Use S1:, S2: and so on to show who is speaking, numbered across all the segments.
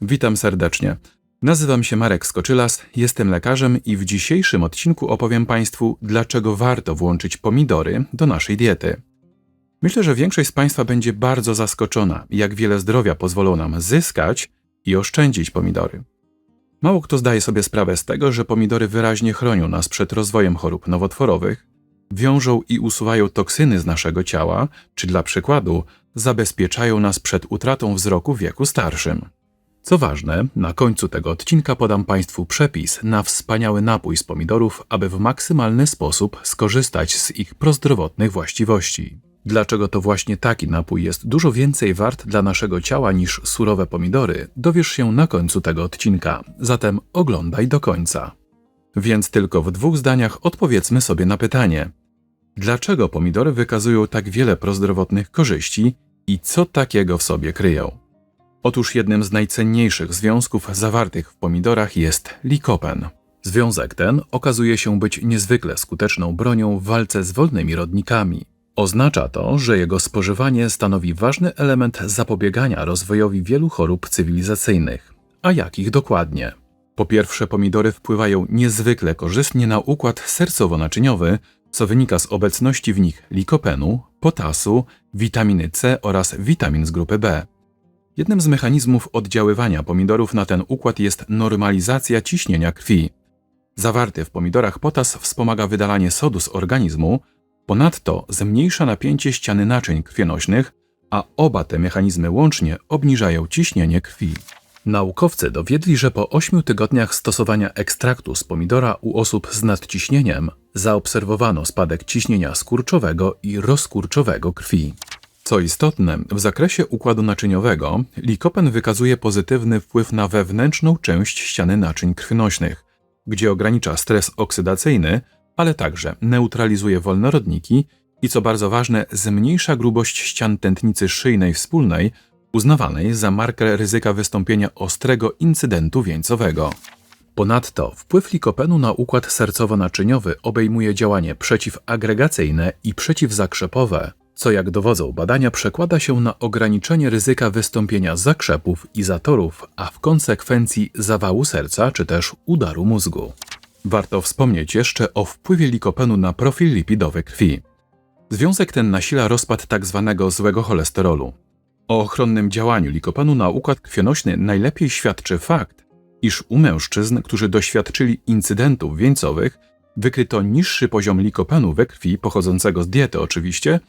S1: Witam serdecznie. Nazywam się Marek Skoczylas, jestem lekarzem i w dzisiejszym odcinku opowiem Państwu, dlaczego warto włączyć pomidory do naszej diety. Myślę, że większość z Państwa będzie bardzo zaskoczona, jak wiele zdrowia pozwolą nam zyskać i oszczędzić pomidory. Mało kto zdaje sobie sprawę z tego, że pomidory wyraźnie chronią nas przed rozwojem chorób nowotworowych, wiążą i usuwają toksyny z naszego ciała, czy dla przykładu zabezpieczają nas przed utratą wzroku w wieku starszym. Co ważne, na końcu tego odcinka podam Państwu przepis na wspaniały napój z pomidorów, aby w maksymalny sposób skorzystać z ich prozdrowotnych właściwości. Dlaczego to właśnie taki napój jest dużo więcej wart dla naszego ciała niż surowe pomidory, dowiesz się na końcu tego odcinka, zatem oglądaj do końca. Więc tylko w dwóch zdaniach odpowiedzmy sobie na pytanie: dlaczego pomidory wykazują tak wiele prozdrowotnych korzyści i co takiego w sobie kryją? Otóż jednym z najcenniejszych związków zawartych w pomidorach jest likopen. Związek ten okazuje się być niezwykle skuteczną bronią w walce z wolnymi rodnikami. Oznacza to, że jego spożywanie stanowi ważny element zapobiegania rozwojowi wielu chorób cywilizacyjnych. A jakich dokładnie? Po pierwsze, pomidory wpływają niezwykle korzystnie na układ sercowo-naczyniowy, co wynika z obecności w nich likopenu, potasu, witaminy C oraz witamin z grupy B. Jednym z mechanizmów oddziaływania pomidorów na ten układ jest normalizacja ciśnienia krwi. Zawarty w pomidorach potas wspomaga wydalanie sodu z organizmu, ponadto zmniejsza napięcie ściany naczyń krwionośnych, a oba te mechanizmy łącznie obniżają ciśnienie krwi. Naukowcy dowiedli, że po 8 tygodniach stosowania ekstraktu z pomidora u osób z nadciśnieniem zaobserwowano spadek ciśnienia skurczowego i rozkurczowego krwi. Co istotne, w zakresie układu naczyniowego likopen wykazuje pozytywny wpływ na wewnętrzną część ściany naczyń krwionośnych, gdzie ogranicza stres oksydacyjny, ale także neutralizuje wolnorodniki i co bardzo ważne, zmniejsza grubość ścian tętnicy szyjnej wspólnej, uznawanej za marker ryzyka wystąpienia ostrego incydentu wieńcowego. Ponadto wpływ likopenu na układ sercowo-naczyniowy obejmuje działanie przeciwagregacyjne i przeciwzakrzepowe, co jak dowodzą badania przekłada się na ograniczenie ryzyka wystąpienia zakrzepów i zatorów, a w konsekwencji zawału serca czy też udaru mózgu. Warto wspomnieć jeszcze o wpływie likopenu na profil lipidowy krwi. Związek ten nasila rozpad tzw. Tak złego cholesterolu. O ochronnym działaniu likopenu na układ krwionośny najlepiej świadczy fakt, iż u mężczyzn, którzy doświadczyli incydentów wieńcowych, wykryto niższy poziom likopenu we krwi pochodzącego z diety oczywiście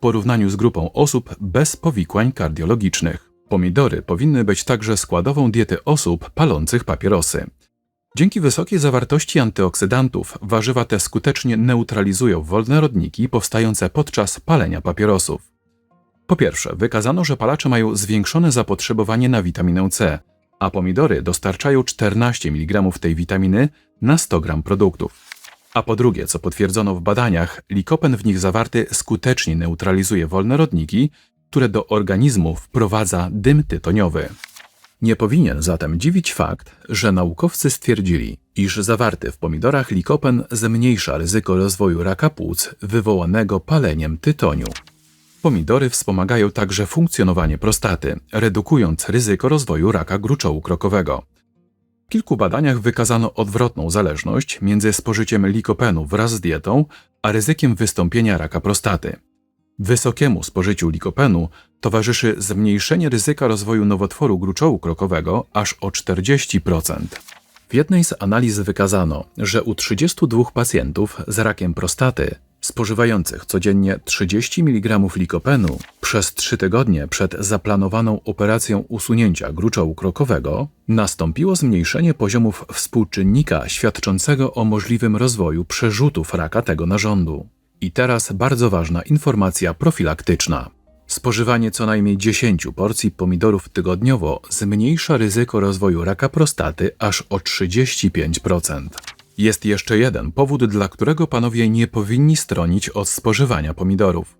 S1: porównaniu z grupą osób bez powikłań kardiologicznych. Pomidory powinny być także składową diety osób palących papierosy. Dzięki wysokiej zawartości antyoksydantów warzywa te skutecznie neutralizują wolne rodniki powstające podczas palenia papierosów. Po pierwsze, wykazano, że palacze mają zwiększone zapotrzebowanie na witaminę C, a pomidory dostarczają 14 mg tej witaminy na 100 g produktów. A po drugie, co potwierdzono w badaniach, likopen w nich zawarty skutecznie neutralizuje wolne rodniki, które do organizmu wprowadza dym tytoniowy. Nie powinien zatem dziwić fakt, że naukowcy stwierdzili, iż zawarty w pomidorach likopen zmniejsza ryzyko rozwoju raka płuc wywołanego paleniem tytoniu. Pomidory wspomagają także funkcjonowanie prostaty, redukując ryzyko rozwoju raka gruczołu krokowego. Kilku badaniach wykazano odwrotną zależność między spożyciem likopenu wraz z dietą, a ryzykiem wystąpienia raka prostaty. Wysokiemu spożyciu likopenu towarzyszy zmniejszenie ryzyka rozwoju nowotworu gruczołu krokowego aż o 40%. W jednej z analiz wykazano, że u 32 pacjentów z rakiem prostaty spożywających codziennie 30 mg likopenu przez 3 tygodnie przed zaplanowaną operacją usunięcia gruczołu krokowego nastąpiło zmniejszenie poziomów współczynnika świadczącego o możliwym rozwoju przerzutów raka tego narządu. I teraz bardzo ważna informacja profilaktyczna. Spożywanie co najmniej 10 porcji pomidorów tygodniowo zmniejsza ryzyko rozwoju raka prostaty aż o 35%. Jest jeszcze jeden powód, dla którego panowie nie powinni stronić od spożywania pomidorów.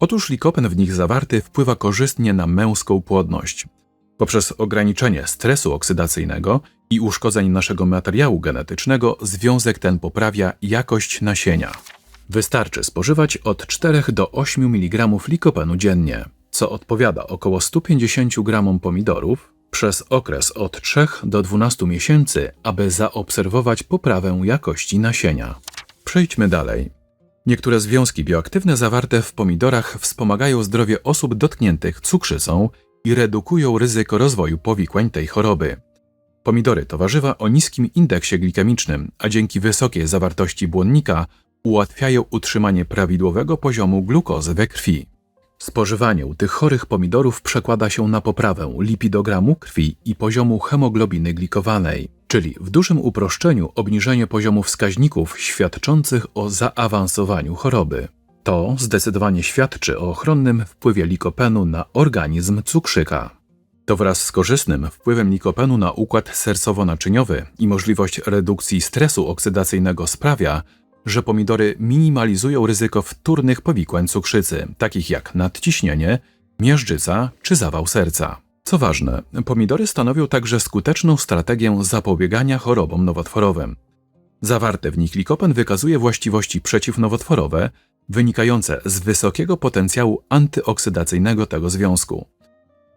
S1: Otóż likopen w nich zawarty wpływa korzystnie na męską płodność. Poprzez ograniczenie stresu oksydacyjnego i uszkodzeń naszego materiału genetycznego, związek ten poprawia jakość nasienia. Wystarczy spożywać od 4 do 8 mg likopenu dziennie, co odpowiada około 150 g pomidorów przez okres od 3 do 12 miesięcy, aby zaobserwować poprawę jakości nasienia. Przejdźmy dalej. Niektóre związki bioaktywne zawarte w pomidorach wspomagają zdrowie osób dotkniętych cukrzycą i redukują ryzyko rozwoju powikłań tej choroby. Pomidory to warzywa o niskim indeksie glikemicznym, a dzięki wysokiej zawartości błonnika ułatwiają utrzymanie prawidłowego poziomu glukozy we krwi. Spożywanie u tych chorych pomidorów przekłada się na poprawę lipidogramu krwi i poziomu hemoglobiny glikowanej, czyli w dużym uproszczeniu obniżenie poziomu wskaźników świadczących o zaawansowaniu choroby. To zdecydowanie świadczy o ochronnym wpływie likopenu na organizm cukrzyka. To wraz z korzystnym wpływem likopenu na układ sercowo-naczyniowy i możliwość redukcji stresu oksydacyjnego sprawia, że pomidory minimalizują ryzyko wtórnych powikłań cukrzycy, takich jak nadciśnienie, miażdżyca czy zawał serca. Co ważne, pomidory stanowią także skuteczną strategię zapobiegania chorobom nowotworowym. Zawarte w nich likopen wykazuje właściwości przeciwnowotworowe, wynikające z wysokiego potencjału antyoksydacyjnego tego związku.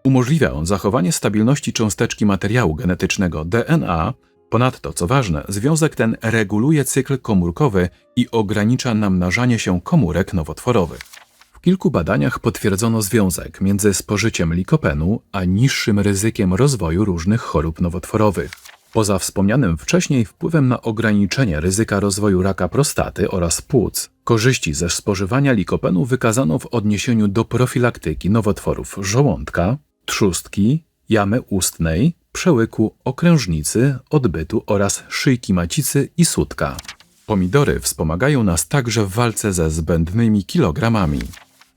S1: Umożliwia on zachowanie stabilności cząsteczki materiału genetycznego DNA. Ponadto, co ważne, związek ten reguluje cykl komórkowy i ogranicza namnażanie się komórek nowotworowych. W kilku badaniach potwierdzono związek między spożyciem likopenu a niższym ryzykiem rozwoju różnych chorób nowotworowych. Poza wspomnianym wcześniej wpływem na ograniczenie ryzyka rozwoju raka prostaty oraz płuc, korzyści ze spożywania likopenu wykazano w odniesieniu do profilaktyki nowotworów żołądka, trzustki, jamy ustnej, przełyku okrężnicy, odbytu oraz szyjki macicy i sutka. Pomidory wspomagają nas także w walce ze zbędnymi kilogramami.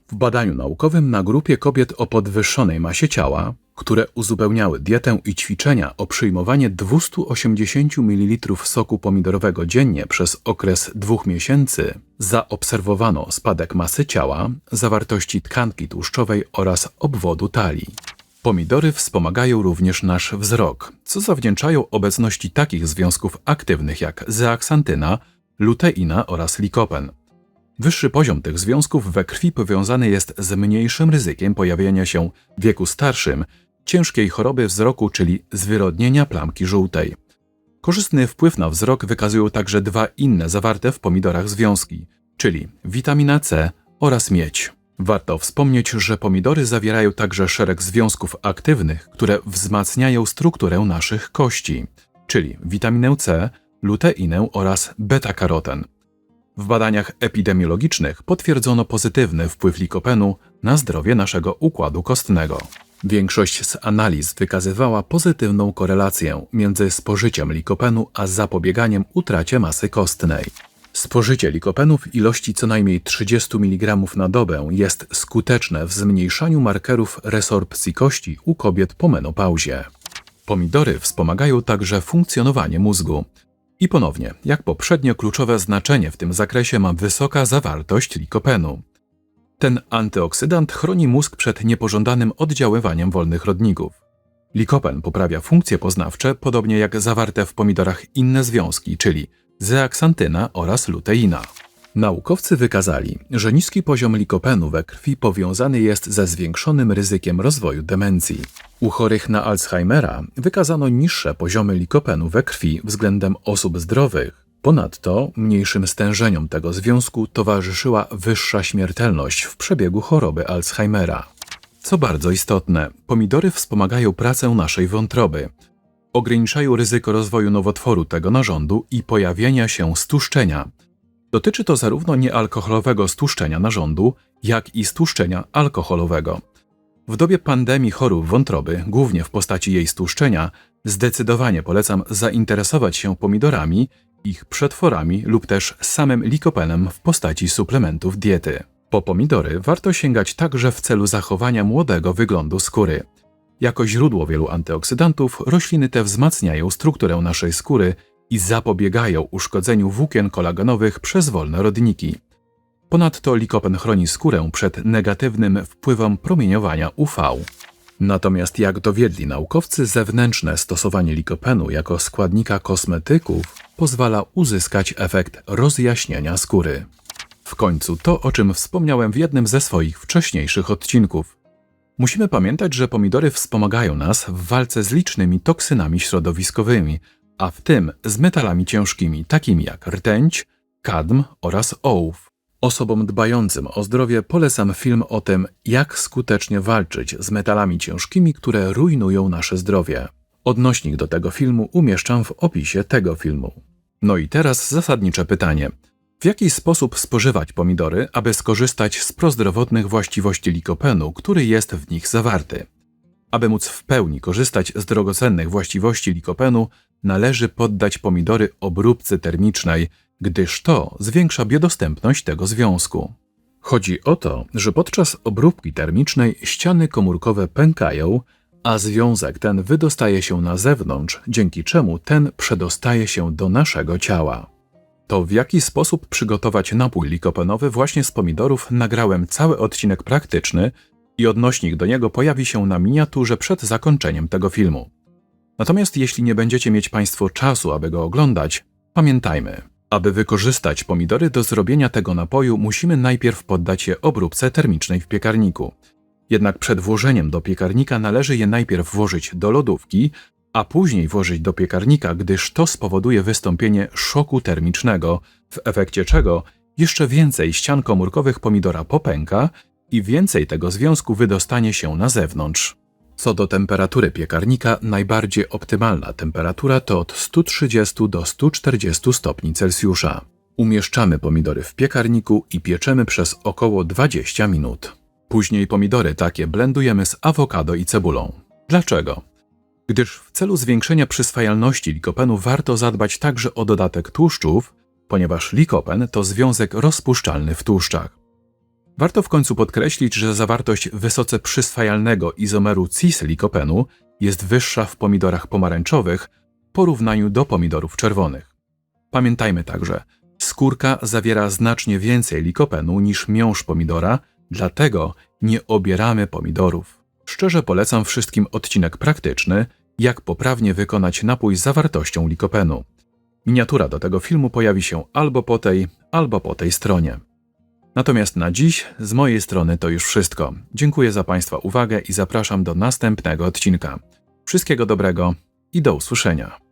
S1: W badaniu naukowym na grupie kobiet o podwyższonej masie ciała, które uzupełniały dietę i ćwiczenia o przyjmowanie 280 ml soku pomidorowego dziennie przez okres dwóch miesięcy, zaobserwowano spadek masy ciała, zawartości tkanki tłuszczowej oraz obwodu talii. Pomidory wspomagają również nasz wzrok, co zawdzięczają obecności takich związków aktywnych jak zeaksantyna, luteina oraz likopen. Wyższy poziom tych związków we krwi powiązany jest z mniejszym ryzykiem pojawienia się w wieku starszym ciężkiej choroby wzroku, czyli zwyrodnienia plamki żółtej. Korzystny wpływ na wzrok wykazują także dwa inne zawarte w pomidorach związki, czyli witamina C oraz miedź. Warto wspomnieć, że pomidory zawierają także szereg związków aktywnych, które wzmacniają strukturę naszych kości, czyli witaminę C, luteinę oraz beta-karoten. W badaniach epidemiologicznych potwierdzono pozytywny wpływ likopenu na zdrowie naszego układu kostnego. Większość z analiz wykazywała pozytywną korelację między spożyciem likopenu a zapobieganiem utracie masy kostnej. Spożycie likopenu w ilości co najmniej 30 mg na dobę jest skuteczne w zmniejszaniu markerów resorpcji kości u kobiet po menopauzie. Pomidory wspomagają także funkcjonowanie mózgu. I ponownie, jak poprzednio, kluczowe znaczenie w tym zakresie ma wysoka zawartość likopenu. Ten antyoksydant chroni mózg przed niepożądanym oddziaływaniem wolnych rodników. Likopen poprawia funkcje poznawcze, podobnie jak zawarte w pomidorach inne związki, czyli zeaksantyna oraz luteina. Naukowcy wykazali, że niski poziom likopenu we krwi powiązany jest ze zwiększonym ryzykiem rozwoju demencji. U chorych na Alzheimera wykazano niższe poziomy likopenu we krwi względem osób zdrowych. Ponadto mniejszym stężeniom tego związku towarzyszyła wyższa śmiertelność w przebiegu choroby Alzheimera. Co bardzo istotne, pomidory wspomagają pracę naszej wątroby, ograniczają ryzyko rozwoju nowotworu tego narządu i pojawienia się stłuszczenia. Dotyczy to zarówno niealkoholowego stłuszczenia narządu, jak i stłuszczenia alkoholowego. W dobie pandemii chorób wątroby, głównie w postaci jej stłuszczenia, zdecydowanie polecam zainteresować się pomidorami, ich przetworami lub też samym likopenem w postaci suplementów diety. Po pomidory warto sięgać także w celu zachowania młodego wyglądu skóry. Jako źródło wielu antyoksydantów, rośliny te wzmacniają strukturę naszej skóry i zapobiegają uszkodzeniu włókien kolagenowych przez wolne rodniki. Ponadto likopen chroni skórę przed negatywnym wpływem promieniowania UV. Natomiast jak dowiedli naukowcy, zewnętrzne stosowanie likopenu jako składnika kosmetyków pozwala uzyskać efekt rozjaśnienia skóry. W końcu to, o czym wspomniałem w jednym ze swoich wcześniejszych odcinków. Musimy pamiętać, że pomidory wspomagają nas w walce z licznymi toksynami środowiskowymi, a w tym z metalami ciężkimi, takimi jak rtęć, kadm oraz ołów. Osobom dbającym o zdrowie polecam film o tym, jak skutecznie walczyć z metalami ciężkimi, które rujnują nasze zdrowie. Odnośnik do tego filmu umieszczam w opisie tego filmu. No i teraz zasadnicze pytanie. W jaki sposób spożywać pomidory, aby skorzystać z prozdrowotnych właściwości likopenu, który jest w nich zawarty? Aby móc w pełni korzystać z drogocennych właściwości likopenu, należy poddać pomidory obróbce termicznej, gdyż to zwiększa biodostępność tego związku. Chodzi o to, że podczas obróbki termicznej ściany komórkowe pękają, a związek ten wydostaje się na zewnątrz, dzięki czemu ten przedostaje się do naszego ciała. To w jaki sposób przygotować napój likopenowy właśnie z pomidorów nagrałem cały odcinek praktyczny i odnośnik do niego pojawi się na miniaturze przed zakończeniem tego filmu. Natomiast jeśli nie będziecie mieć Państwo czasu, aby go oglądać, pamiętajmy, aby wykorzystać pomidory do zrobienia tego napoju, musimy najpierw poddać je obróbce termicznej w piekarniku. Jednak przed włożeniem do piekarnika należy je najpierw włożyć do lodówki, a później włożyć do piekarnika, gdyż to spowoduje wystąpienie szoku termicznego, w efekcie czego jeszcze więcej ścian komórkowych pomidora popęka i więcej tego związku wydostanie się na zewnątrz. Co do temperatury piekarnika, najbardziej optymalna temperatura to od 130 do 140 stopni Celsjusza. Umieszczamy pomidory w piekarniku i pieczemy przez około 20 minut. Później pomidory takie blendujemy z awokado i cebulą. Dlaczego? Gdyż w celu zwiększenia przyswajalności likopenu warto zadbać także o dodatek tłuszczów, ponieważ likopen to związek rozpuszczalny w tłuszczach. Warto w końcu podkreślić, że zawartość wysoce przyswajalnego izomeru cis likopenu jest wyższa w pomidorach pomarańczowych w porównaniu do pomidorów czerwonych. Pamiętajmy także, skórka zawiera znacznie więcej likopenu niż miąższ pomidora, dlatego nie obieramy pomidorów. Szczerze polecam wszystkim odcinek praktyczny, jak poprawnie wykonać napój z zawartością likopenu. Miniatura do tego filmu pojawi się albo po tej, albo po tej stronie. Natomiast na dziś z mojej strony to już wszystko. Dziękuję za Państwa uwagę i zapraszam do następnego odcinka. Wszystkiego dobrego i do usłyszenia.